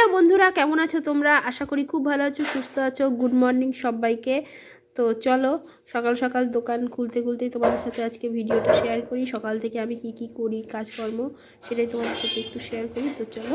Hello বন্ধুরা, কেমন আছো তোমরা? আশা করি খুব ভালো আছো, সুস্থ আছো। গুড মর্নিং সবাইকে। তো চলো, সকাল সকাল দোকান খুলতে খুলতে তোমাদের সাথে আজকে ভিডিওটা শেয়ার করি। সকাল থেকে আমি কি কি করি, কাজকর্ম, সেটাই তোমাদের সাথে একটু শেয়ার করি। তো চলো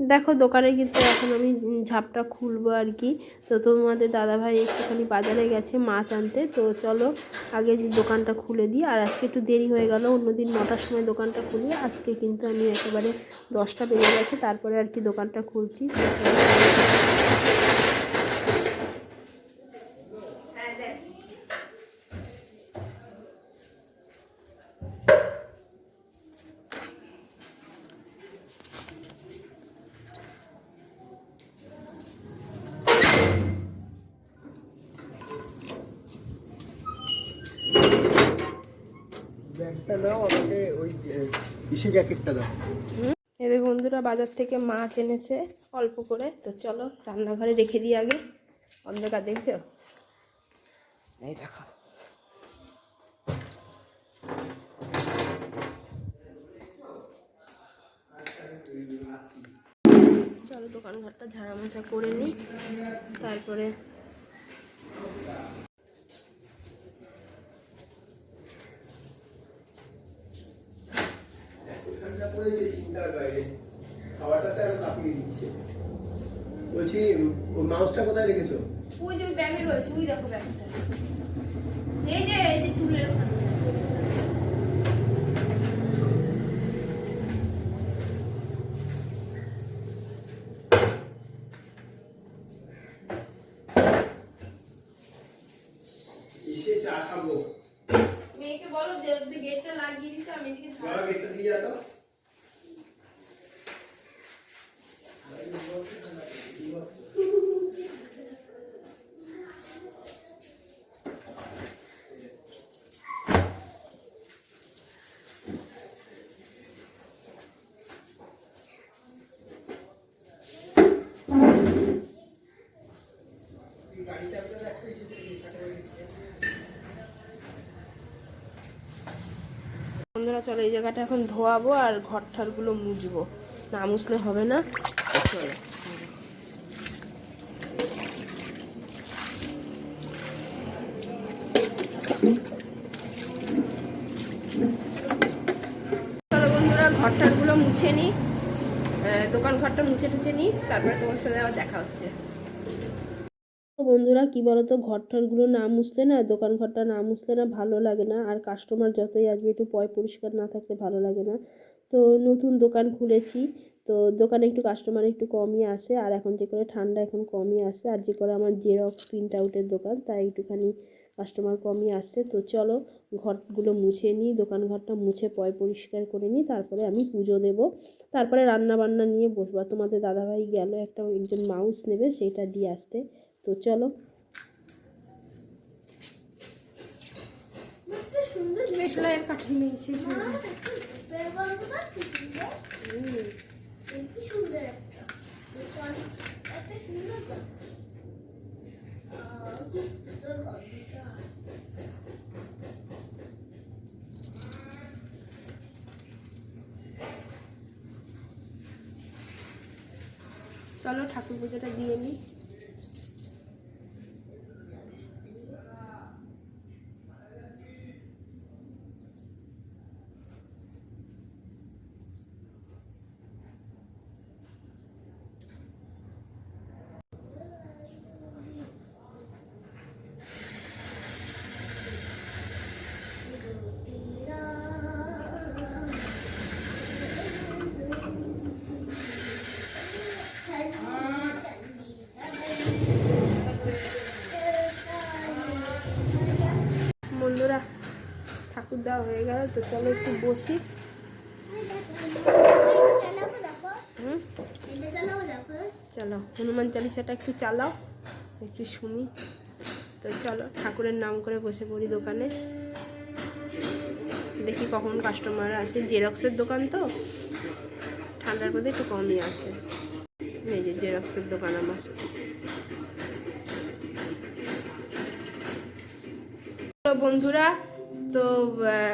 দেখো দোকানে কিন্তু এখন আমি ঝাপটা খুলবো আর কি। তো তোমাদের দাদাভাই একটুখানি বাজারে গেছে মাছ আনতে। তো চলো আগে যে দোকানটা খুলে দিই। আর আজকে একটু দেরি হয়ে গেল, অন্যদিন নটার সময় দোকানটা খুলি। আজকে কিন্তু আমি একেবারে দশটা বেজে গেছে, তারপরে আর কি দোকানটা খুলছি। বন্ধুরা বাজার থেকে মাছ এনেছে অল্প করে, তো চলো রান্নাঘরে রেখে দিই আগে। অন্ধকার দেখছ? এই দেখো। চলো দোকান ঘরটা ঝাড়া মোছা করে নিই, তারপরে ঠান্ডা পড়েছে চিন্তার বাইরে। খাওয়াটাতে আরও কাঁপিয়ে দিচ্ছে। বলছি ওই মাউসটা কোথায় রেখেছো? ওই যে ব্যাগে রয়েছে ওই দেখো ব্যাগটা। এই যে এই যে টুলের ওখানে। চা খাব। মেয়েকে বলো যে গেটটা লাগিয়ে দিতে আমি এদিকে গেটটা দিয়ে যা বন্ধুরা চলো এই জায়গাটা এখন ধোয়াবো আর ঘর ঠরগুলো মুছবো। না মুছলে হবে না। চলো। চলো বন্ধুরা, ঘর ঠরগুলো মুছে নিই দোকান ঘরটা মুছে টুছে নিই তারপরে তোমার সাথে আবার দেখা হচ্ছে। বন্ধুরা, কি বলতো? ঘর ঠরগুলো না মুছলে না, দোকান ঘরটা না মুছলে না ভালো লাগে না। আর কাস্টমার যতই আসবে, একটু পয় পরিষ্কার না থাকলে ভালো লাগে না। তো নতুন দোকান খুলেছি। তো দোকানে একটু কাস্টমার একটু কমই আসে। আর এখন যে করে ঠান্ডা এখন কমই আসে। আর যে করে আমার জেরক্স প্রিন্ট আউটের দোকান, তাই একটুখানি কাস্টমার কমই আসছে। তো চলো, ঘরগুলো মুছে নিই, দোকান ঘরটা মুছে পয় পরিষ্কার করে নিই। তারপরে আমি পুজো দেব। তারপরে রান্না বান্না নিয়ে বসবো। তোমাদের দাদাভাই গেল, একটা একজন মাউস নেবে, সেইটা দিয়ে আসতে। তো চলো। মেঘলায়ের কাঠি নেই শেষ হয়ে গেছে চলো ঠাকুর পুজোটা দিয়ে নিই বন্ধুরা ঠাকুর দেওয়া হয়ে গেল, তো চলো একটু বসি। চলো, হনুমান চালিসাটা একটু চালাও, একটু শুনি। তো চলো, ঠাকুরের নাম করে বসে পড়ি দোকানে। দেখি কখন কাস্টমার আসে। জেরক্সের দোকান তো? ঠান্ডার মধ্যে একটু কমই আসে। এই যে জেরক্সের দোকান আমার। বন্ধুরা তো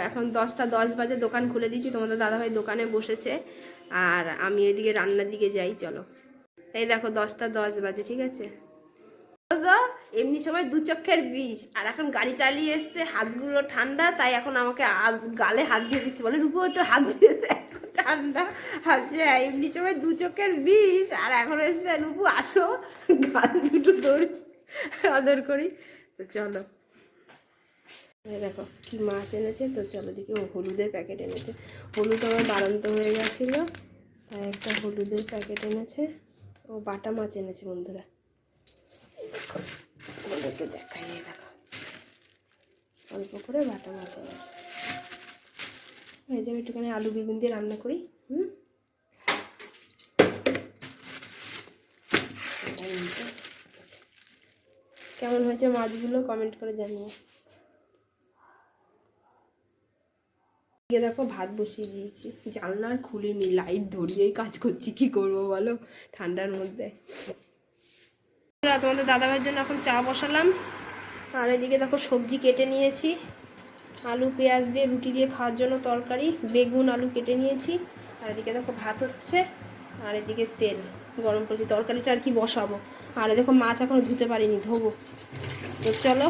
এখন দশটা দশ বাজে দোকান খুলে দিয়েছি। তোমাদের দাদাভাই দোকানে বসেছে। আর আমি ওইদিকে রান্নার দিকে যাই চলো। এই দেখো দশটা দশ বাজে ঠিক আছে? এমনি সময় দু চক্ষের বিষ। আর এখন গাড়ি চালিয়ে এসছে হাতগুলো ঠান্ডা তাই এখন আমাকে গালে হাত দিয়ে দিচ্ছে। বলে রূপো একটু হাত দিয়ে ঠান্ডা। ভাবছে হ্যাঁ, এমনি সময় দু চক্ষের বিষ। আর এখন এসছে রূপু আসো। গান দুটো দৌড়ি আদর করি। তো চলো। দেখো, কি মাছ এনেছে? তো চলো দেখি, ও হলুদের প্যাকেট এনেছে। হলুদ আমার বাড়ন্ত হয়ে গেছিল, তাই একটা হলুদের প্যাকেট এনেছে। ও বাটা মাছ এনেছে বন্ধুরা। তোমাদেরকে দেখাই দেখো। অল্প করে বাটা মাছ এনেছে। হয়ে যাবে একটুখানি আলু বেগুন দিয়ে রান্না করি, হুম। কেমন হয়েছে মাছগুলো? কমেন্ট করে জানিও। এদিকে দেখো ভাত বসিয়ে দিয়েছি। জানলা আর খুলিনি লাইট ধরিয়েই কাজ করছি, কি করব বলো ঠান্ডার মধ্যে। তোমাদের দাদাভাইয়ের জন্য এখন চা বসালাম। আর এদিকে দেখো সবজি কেটে নিয়েছি। আলু, পেঁয়াজ দিয়ে, রুটি দিয়ে খাওয়ার জন্য তরকারি, বেগুন, আলু কেটে নিয়েছি। আর এদিকে দেখো ভাত হচ্ছে, আর এদিকে তেল, গরম করেছি। তরকারিটা আর কি বসাবো। আর দেখো মাছ এখনও ধুতে পারিনি, ধোবো। তো চলো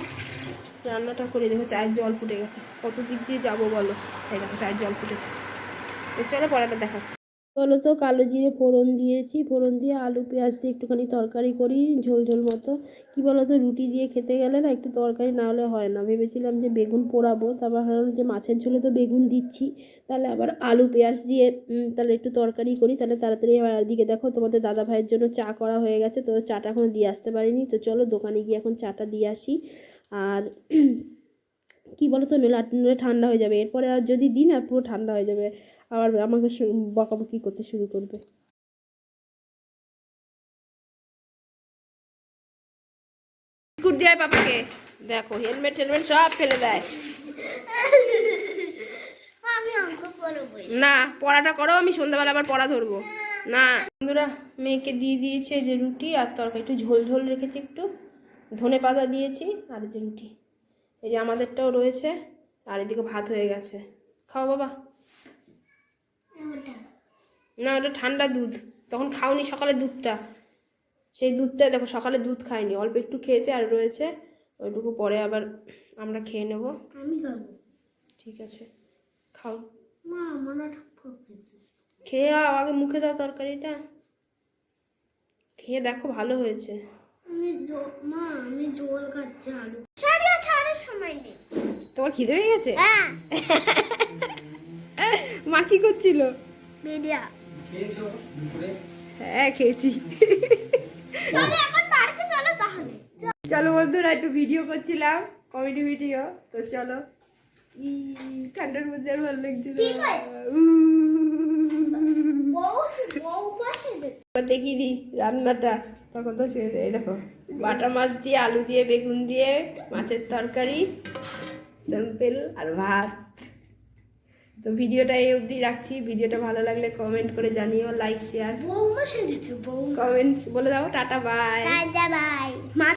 রান্নাটা করে দেখো, চায়ের জল ফুটে গেছে। কত দিক দিয়ে যাব বলো? এই দেখো, চায়ের জল ফুটেছে। তো চলো পরে আবার দেখাচ্ছি। বলো তো, কালো জিরে ফোড়ন দিয়েছি। ফোড়ন দিয়ে আলু, পেঁয়াজ দিয়ে একটুখানি তরকারি করি, ঝোল ঝোল মতো। কি বলো তো রুটি দিয়ে খেতে গেলে না একটু তরকারি না হলে হয় না। ভেবেছিলাম যে বেগুন পোড়াবো, তারপর ভাবলাম যে মাছের ঝোলে তো বেগুন দিচ্ছি। তাহলে আবার আলু, পেঁয়াজ দিয়ে তাহলে একটু তরকারি করি। তাহলে তাড়াতাড়ি আবার দিকে দেখো, তোমাদের দাদা ভাইয়ের জন্য চা করা হয়ে গেছে। তো চাটা এখন দিয়ে আসতে পারিনি। তো চলো দোকানে গিয়ে এখন চাটা দিয়ে আসি। আর কি বলো তো নইলে নইলে ঠান্ডা হয়ে যাবে। এরপরে আর যদি দিন আর পুরো ঠান্ডা হয়ে যাবে আবার আমাকে বকাবকি করতে শুরু করবে। বিস্কুট দেয় পাপাকে। দেখো হেলমেট হেলমেট সব ফেলে দেয়। না পড়াটা করো আমি সন্ধ্যাবেলা আবার পড়া ধরবো। না বন্ধুরা মেয়েকে দিয়ে দিয়েছে যে রুটি আর তরকারি। একটু ঝোল ঝোল রেখেছি একটু। ধনে পাতা দিয়েছি আর যে রুটি। এই যে আমাদেরটাও রয়েছে আর এদিকে ভাত হয়ে গেছে। খাও বাবা। না ওটা ঠান্ডা দুধ। তখন খাওনি সকালে দুধটা। সেই দুধটা দেখো সকালে দুধ খাইনি। অল্প একটু খেয়েছে আর রয়েছে। ওইটুকু পরে আবার আমরা খেয়ে নেব। আমি খাব। ঠিক আছে। খাও। মা আমার খেয়ে আগে মুখে দাও তরকারিটা। খেয়ে দেখো ভালো হয়েছে। আমি মা আমি জল খাচ্ছি আলু। ছাড়িও ছাড়ার সময় নেই। তোমার খিদে হয়ে গেছে? হ্যাঁ। মা কি করছিল? মিডিয়া। হ্যাঁ খেয়েছি। চলো এখন পার্কে চলো তাহলে। চলো বন্ধুরা একটু ভিডিও করছিলাম কমেডি ভিডিও তো চলো। ই ঠান্ডার মধ্যে আর ভালো লাগছে দেখিয়ে দিই রান্নাটা। তখন তো এই দেখো বাটা মাছ দিয়ে আলু দিয়ে বেগুন দিয়ে মাছের তরকারি সিম্পল আর ভাত। তো ভিডিওটা এই অবধি রাখছি। ভিডিওটা ভালো লাগলে কমেন্ট করে জানিও লাইক শেয়ার কমেন্ট বলে দাও টাটা বাই টাটা বাই